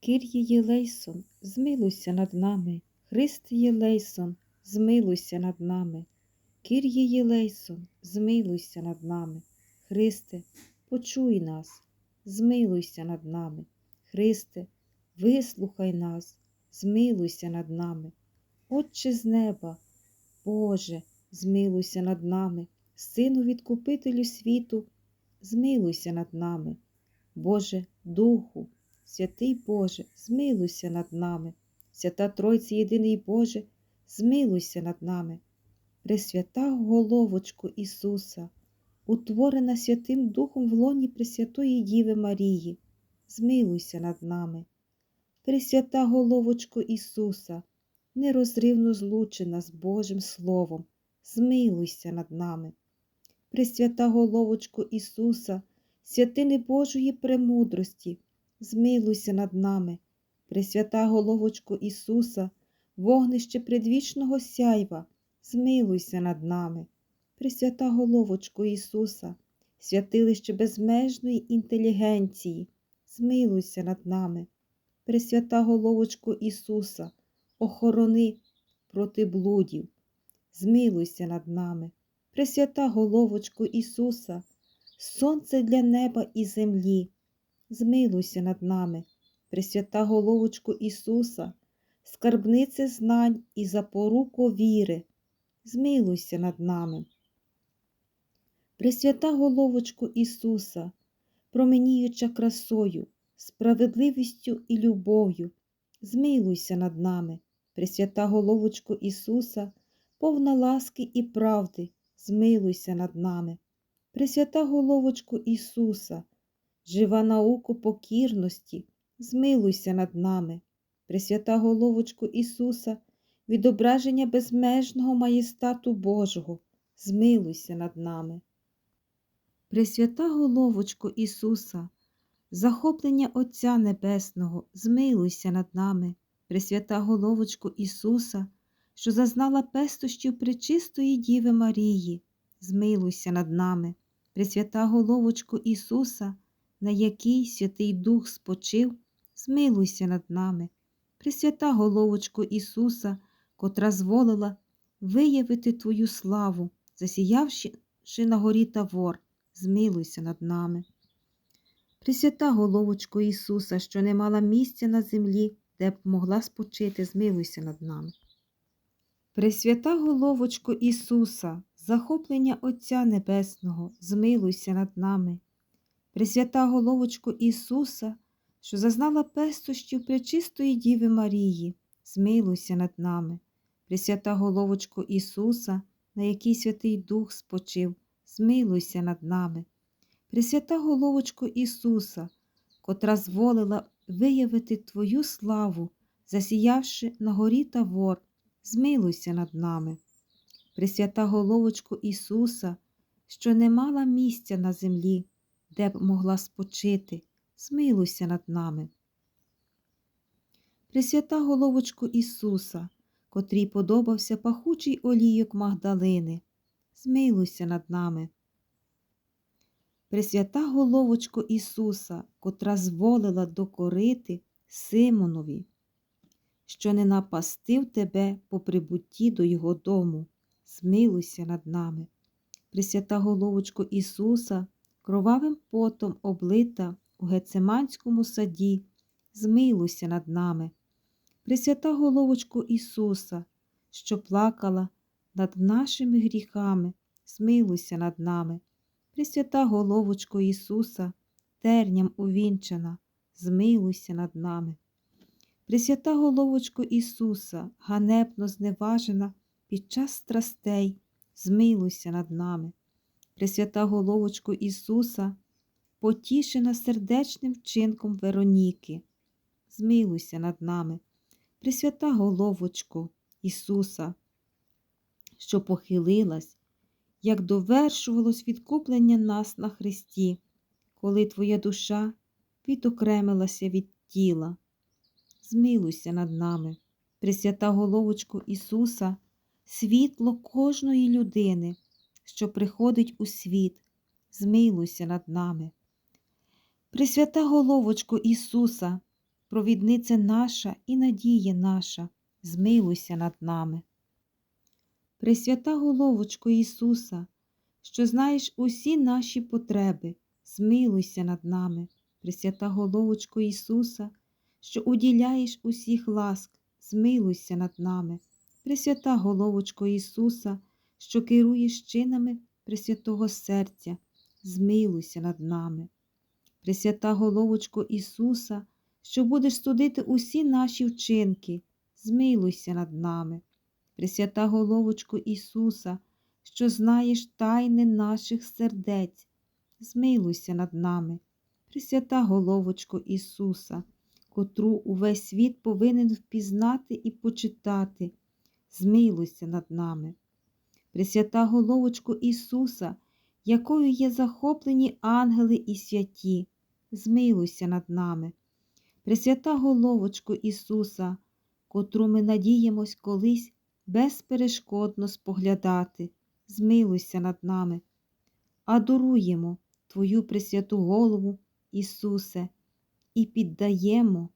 Кир'є Єлейсон, змилуйся над нами, Христе Єлейсон, змилуйся над нами. Кир'є Єлейсон, змилуйся над нами. Христе, почуй нас, змилуйся над нами. Христе, вислухай нас, змилуйся над нами. Отче з неба, Боже, змилуйся над нами, Сину відкупителю світу, змилуйся над нами. Боже, Духу, святий Боже, змилуйся над нами. Свята Тройці єдиний Боже, змилуйся над нами. Пресвята головочко Ісуса, утворена Святим Духом в лоні Пресвятої Діви Марії, змилуйся над нами. Пресвята головочко Ісуса, нерозривно злучена з Божим Словом, змилуйся над нами. Пресвята головочко Ісуса, святини Божої премудрості, змилуйся над нами. Пресвята головочко Ісуса, вогнище предвічного сяйва, змилуйся над нами. Пресвята головочко Ісуса, святилище безмежної інтелігенції, змилуйся над нами. Пресвята головочко Ісуса, охорони проти блудів, змилуйся над нами. Пресвята головочко Ісуса, сонце для неба і землі, змилуйся над нами. Пресвята головочко Ісуса, скарбнице знань і запоруко віри, змилуйся над нами. Пресвята головочко Ісуса, променіюча красою, справедливістю і любов'ю, змилуйся над нами. Пресвята головочко Ісуса, повна ласки і правди, змилуйся над нами. Пресвята головочко Ісуса, жива науку покірності, змилуйся над нами. Пресвята головочко Ісуса, відображення безмежного маєстату Божого, змилуйся над нами. Пресвята головочко Ісуса, захоплення Отця Небесного, змилуйся над нами. Пресвята головочко Ісуса, що зазнала пестощів пречистої Діви Марії, змилуйся над нами. Пресвята головочко Ісуса, на якій Святий Дух спочив, змилуйся над нами. Пресвята головочко Ісуса, котра зволила виявити Твою славу, засіявши на горі Тавор, змилуйся над нами. Пресвята головочко Ісуса, що не мала місця на землі, де б могла спочити, змилуйся над нами. Пресвята головочко Ісуса, захоплення Отця Небесного, змилуйся над нами. Пресвята головочко Ісуса, що зазнала пестощів пречистої Діви Марії, змилуйся над нами. Пресвята головочко Ісуса, на якій Святий Дух спочив, змилуйся над нами. Пресвята головочко Ісуса, котра зволила виявити Твою славу, засіявши на горі Тавор, змилуйся над нами. Пресвята головочко Ісуса, що не мала місця на землі, де б могла спочити, змилуйся над нами. Пресвята головочко Ісуса, котрій подобався пахучий олійок Магдалини, змилуйся над нами. Пресвята головочко Ісуса, котра зволила докорити Симонові, що не напастив тебе по прибутті до його дому, змилуйся над нами. Пресвята головочко Ісуса, кровавим потом облита у Гецеманському саді, змилуйся над нами. Пресвята головочко Ісуса, що плакала над нашими гріхами, змилуйся над нами. Пресвята головочко Ісуса, терням увінчана, змилуйся над нами. Пресвята головочко Ісуса, ганебно зневажена під час страстей, змилуйся над нами. Пресвята головочко Ісуса, потішена сердечним вчинком Вероніки, змилуйся над нами. Пресвята головочко Ісуса, що похилилась, як довершувалось відкуплення нас на Христі, коли Твоя душа відокремилася від тіла. Змилуйся над нами, Пресвята головочко Ісуса, світло кожної людини, що приходить у світ, змилуйся над нами. Пресвята головочко Ісуса, провідниця наша і надія наша, змилуйся над нами. Пресвята головочко Ісуса, що знаєш усі наші потреби, змилуйся над нами. Пресвята головочко Ісуса, що уділяєш усіх ласк, змилуйся над нами. Пресвята головочко Ісуса, що керуєш чинами Пресвятого серця, змилуйся над нами. Пресвята головочко Ісуса, що будеш судити усі наші вчинки, змилуйся над нами. Пресвята головочко Ісуса, що знаєш тайни наших сердець, змилуйся над нами. Пресвята головочко Ісуса, котру увесь світ повинен впізнати і почитати, змилуйся над нами. Пресвята головочко Ісуса, якою є захоплені ангели і святі, змилуйся над нами. Пресвята головочко Ісуса, котру ми надіємось колись безперешкодно споглядати, змилуйся над нами. Адоруємо Твою Пресвяту голову, Ісусе, і піддаємо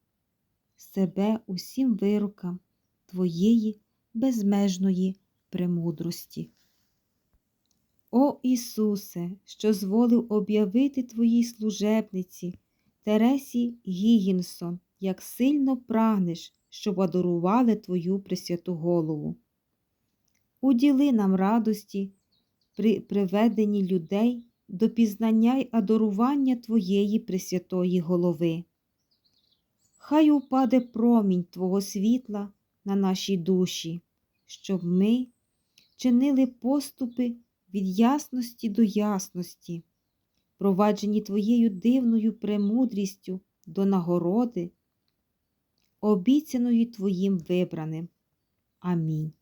себе усім вирокам Твоєї безмежної премудрості. О Ісусе, що зволив об'явити Твоїй служебниці Тересі Гігінсон, як сильно прагнеш, щоб адорували Твою Пресвяту голову. Уділи нам радості при приведенні людей до пізнання й адорування Твоєї Пресвятої голови. Хай упаде промінь Твого світла на наші душі, щоб ми чинили поступи від ясності до ясності, проваджені Твоєю дивною премудрістю до нагороди, обіцяної Твоїм вибраним. Амінь.